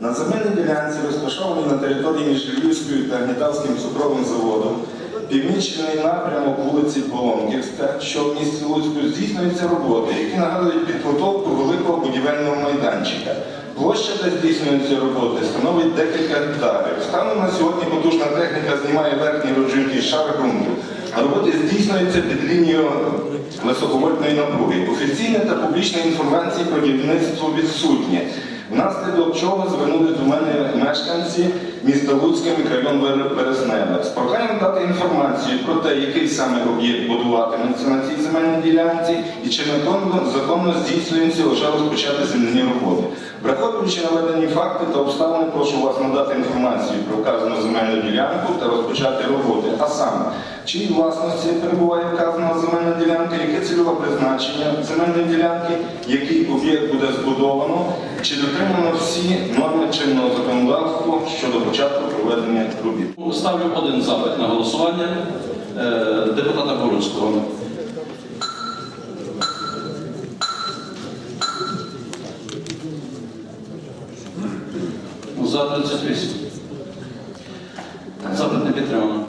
На земельній ділянці, розташованій на території між Львівською та Гнітавським цукровим заводом, північний напрямок вулиці Полонківська, що в місті Луцьку, здійснюються роботи, які нагадують підготовку великого будівельного майданчика. Площа, де здійснюються роботи, становить декілька гектарів. Станом на сьогодні потужна техніка знімає верхній роджинний шар ґрунту. Роботи здійснюються під лінією високовольтної напруги. Офіційна та публічна інформація про будівництво відсутнє. Внаслідок чого звернулись до мене мешканці міста Луцька, мікрорайон Березневе. З проханням дати інформацію про те, який саме об'єкт будуватиметься на цій земельній ділянці і чи законно, здійснюється вже розпочати земляні роботи. Враховуючи наведені факти та обставини, прошу вас надати інформацію про вказану земельну ділянку та розпочати роботи. А саме, чиї власності перебуває вказана земельна ділянка, яке цільове призначення земельної ділянки, який об'єкт буде збудовано, чи дотримано всі норми чинного законодавства щодо початку проведення робіт. Ставлю один запит на голосування е, депутата Боруцького. За 38. Запит не підтримано.